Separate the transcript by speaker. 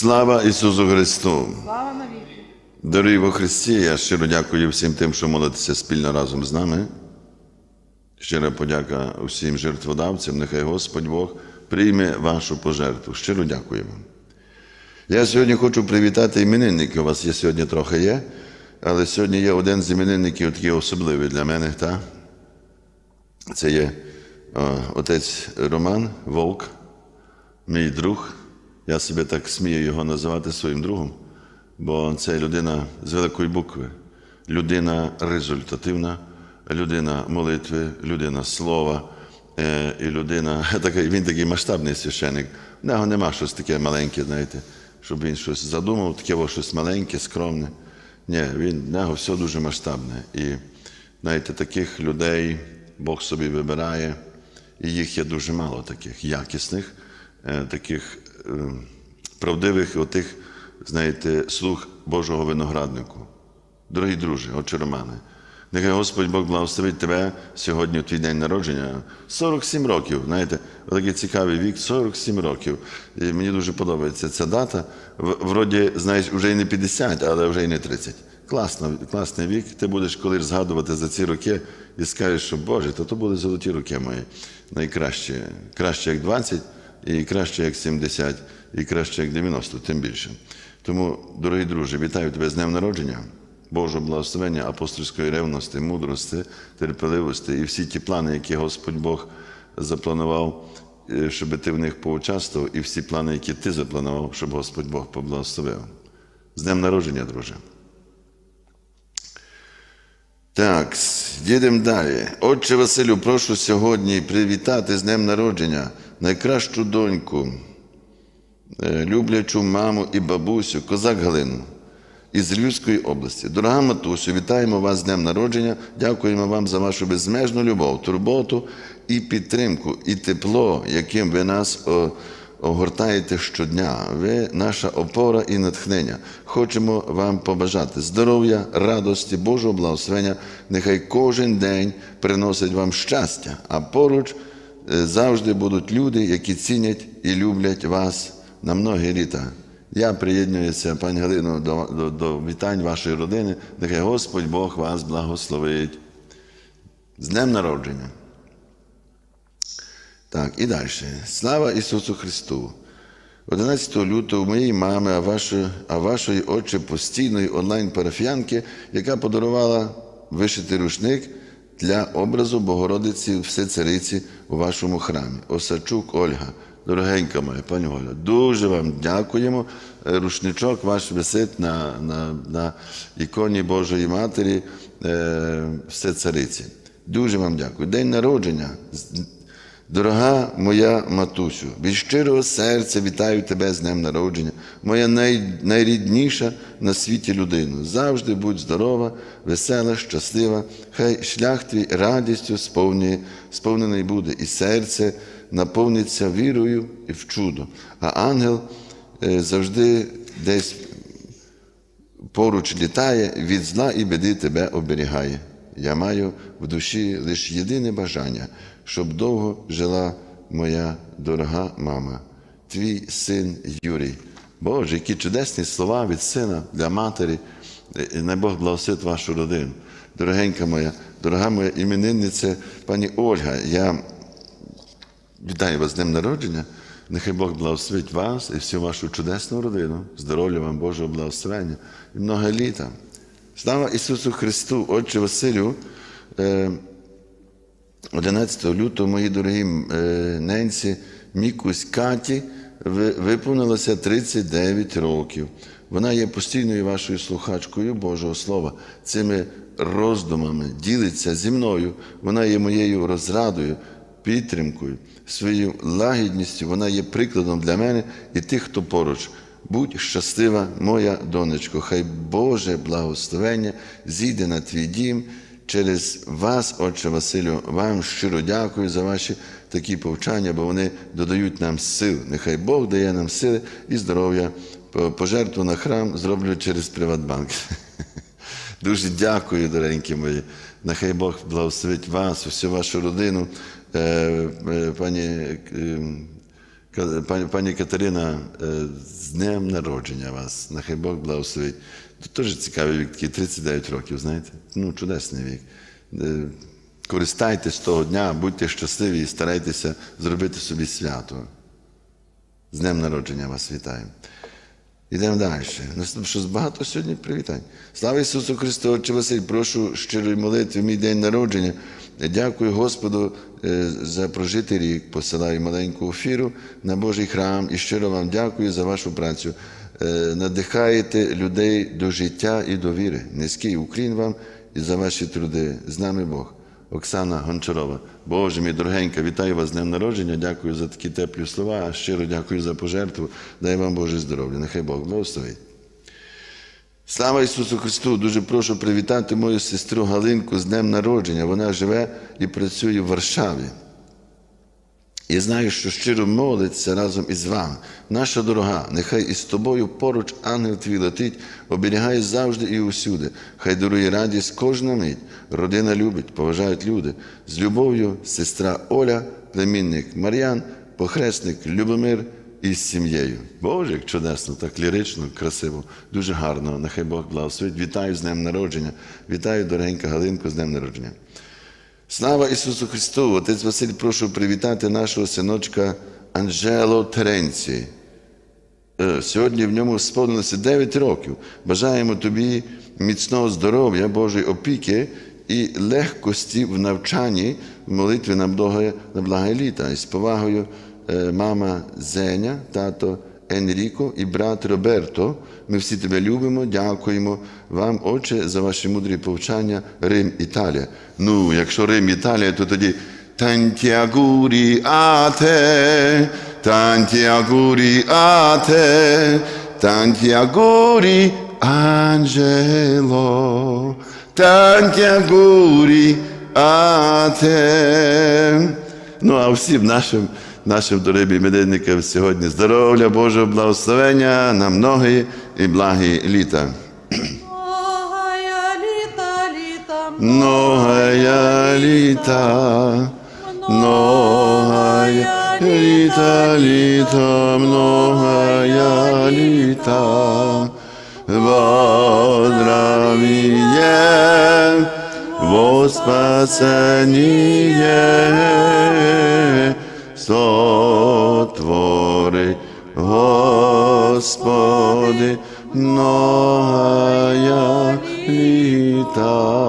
Speaker 1: Слава Ісусу Христу!
Speaker 2: Слава навіки!
Speaker 1: Дорогі во Христі, я щиро дякую всім тим, що молитеся спільно разом з нами. Щира подяка усім жертводавцям, нехай Господь Бог прийме вашу пожертву. Щиро дякую вам. Я сьогодні хочу привітати іменинників. У вас є сьогодні трохи є, але сьогодні є один з іменинників такий особливий для мене. Та? Це є о, отець Роман Вовк, мій друг. Я себе так смію його називати своїм другом, бо це людина з великої букви, людина результативна, людина молитви, людина слова. е, І людина, такий, він такий масштабний священик. В нього нема щось таке маленьке, знаєте, щоб він щось задумав, таке щось маленьке, скромне. Ні, він, в нього все дуже масштабне. І знаєте, таких людей Бог собі вибирає, і їх є дуже мало таких якісних, е, таких правдивих, отих, знаєте, слуг Божого винограднику. Дорогі друзі, отче Романе, нехай Господь Бог благословить тебе сьогодні у твій день народження. 47 років, знаєте, такий цікавий вік, 47 років. І мені дуже подобається ця дата. Вроді, знаєш, вже й не 50, але вже й не 30. Класно, класний вік. Ти будеш колись згадувати за ці роки і скажеш, що Боже, то то були золоті роки мої. Найкраще. Краще як 20, і краще як 70, і краще як 90, тим більше. Тому, дорогі друзі, вітаю тебе з днем народження. Божого благословення, апостольської ревності, мудрості, терпеливості і всі ті плани, які Господь Бог запланував, е, щоб ти в них поучаствував, і всі плани, які ти запланував, щоб Господь Бог поблагословив. З днем народження, друже. Так, їдемо далі. Отче Василю, прошу сьогодні привітати з днем народження найкращу доньку, е, люблячу маму і бабусю, козак Галину із Львівської області. Дорога матусю, вітаємо вас з днем народження. Дякуємо вам за вашу безмежну любов, турботу і підтримку, і тепло, яким ви нас огортаєте щодня. Ви наша опора і натхнення. Хочемо вам побажати здоров'я, радості, Божого благословення. Нехай кожен день приносить вам щастя, а поруч е, завжди будуть люди, які цінять і люблять вас на многі літа. Я приєднуюся, пані Галино, до, до, до вітань вашої родини. Нехай Господь Бог вас благословить. З днем народження. Так, і далі. Слава Ісусу Христу! 11 лютого моєї мами, а вашої, а вашої отче постійної онлайн-парафіянки, яка подарувала вишитий рушник для образу Богородиці Всецариці у вашому храмі. Осачук Ольга. Дорогенька моя пані Оля, дуже вам дякуємо. Е, Рушничок ваш висить на, на, на іконі Божої Матері е, Всецариці. Дуже вам дякую. День народження. Дорога моя матусю, від щирого серця вітаю тебе з днем народження, моя най, найрідніша на світі людина. Завжди будь здорова, весела, щаслива, хай шлях твій радістю сповнює, сповнений буде, і серце наповниться вірою і в чудо. А ангел е, завжди десь поруч літає, від зла і біди тебе оберігає. Я маю в душі лише єдине бажання, щоб довго жила моя дорога мама, твій син Юрій. Боже, які чудесні слова від сина для матері. І Най Бог благословить вашу родину. Дорогенька моя, дорога моя іменинниця, пані Ольга, я Вітаю вас з днем народження. Нехай Бог благословить вас і всю вашу чудесну родину. Здоров'я вам, Божого благословення і много літа. Слава Ісусу Христу, Отче Василю. е, 11 лютого, мої дорогі е, ненці, Мікусь Каті ви- виповнилося 39 років. Вона є постійною вашою слухачкою Божого Слова. Цими роздумами ділиться зі мною. Вона є моєю розрадою, підтримкою, своєю лагідністю. Вона є прикладом для мене і тих, хто поруч. Будь щаслива, моя донечко, хай Боже благословення зійде на твій дім через вас, Отче Василю, вам щиро дякую за ваші такі повчання, бо вони додають нам сил. Нехай Бог дає нам сили і здоров'я. Пожертву на храм зроблю через Приватбанк. Дуже дякую, доренькі мої. Нехай Бог благословить вас, усю вашу родину. Е, е, Пані е, Ка- Пані, Катерина, е, з днем народження вас. Нехай Бог благословить. Тут теж цікавий вік, такий 39 років, знаєте? Ну, чудесний вік. Е, Користайтесь того дня, будьте щасливі і старайтеся зробити собі свято. З днем народження вас вітаю. Ідемо далі. Наступно, що багато сьогодні привітань. Слава Ісусу Христу, Отче Василь, прошу щирої молитви мій день народження. Дякую Господу е, за прожитий рік. Посилаю маленьку ефіру на Божий храм і щиро вам дякую за вашу працю. Е, Надихаєте людей до життя і до віри. Низький уклін вам і за ваші труди. З нами Бог. Оксана Гончарова. Боже мій дорогенька, вітаю вас з днем народження. Дякую за такі теплі слова. Щиро дякую за пожертву. Дай вам Боже здоров'я. Нехай Бог благословить. Слава Ісусу Христу! Дуже прошу привітати мою сестру Галинку з днем народження. Вона живе і працює в Варшаві. І знаю, що щиро молиться разом із вами. Наша дорога, нехай із тобою поруч ангел твій летить, оберігає завжди і усюди. Хай дарує радість кожна мить. Родина любить, поважають люди. З любов'ю сестра Оля, племінник Мар'ян, похресник Любомир із сім'єю. Боже, як чудесно, так лірично, красиво, дуже гарно. Нехай Бог благословить. Вітаю з днем народження. Вітаю, дорогенька Галинко, з днем народження. Слава Ісусу Христу! Отець Василь, прошу привітати нашого синочка Анжело Теренці. Е, Сьогодні в ньому сповнилося 9 років. Бажаємо тобі міцного здоров'я, Божої опіки і легкості в навчанні в молитві на благе літа. І з повагою мама Зеня, тато Енріко і брат Роберто. Ми всі тебе любимо, дякуємо вам, Отче, за ваші мудрі повчання Рим, Італія. Ну, якщо Рим, Італія, то тоді te, tanti auguri Angelo, tanti auguri a te. Ну, а всім нашим, нашим дорогим іменинникам сьогодні здоров'я, Божого благословення на многі і благі літа.
Speaker 2: Многая літа, літа,
Speaker 1: Многая літа, многая літа, літа, многая літа, воздравіє, во спасеніє, сотвори, Господи, многая літа.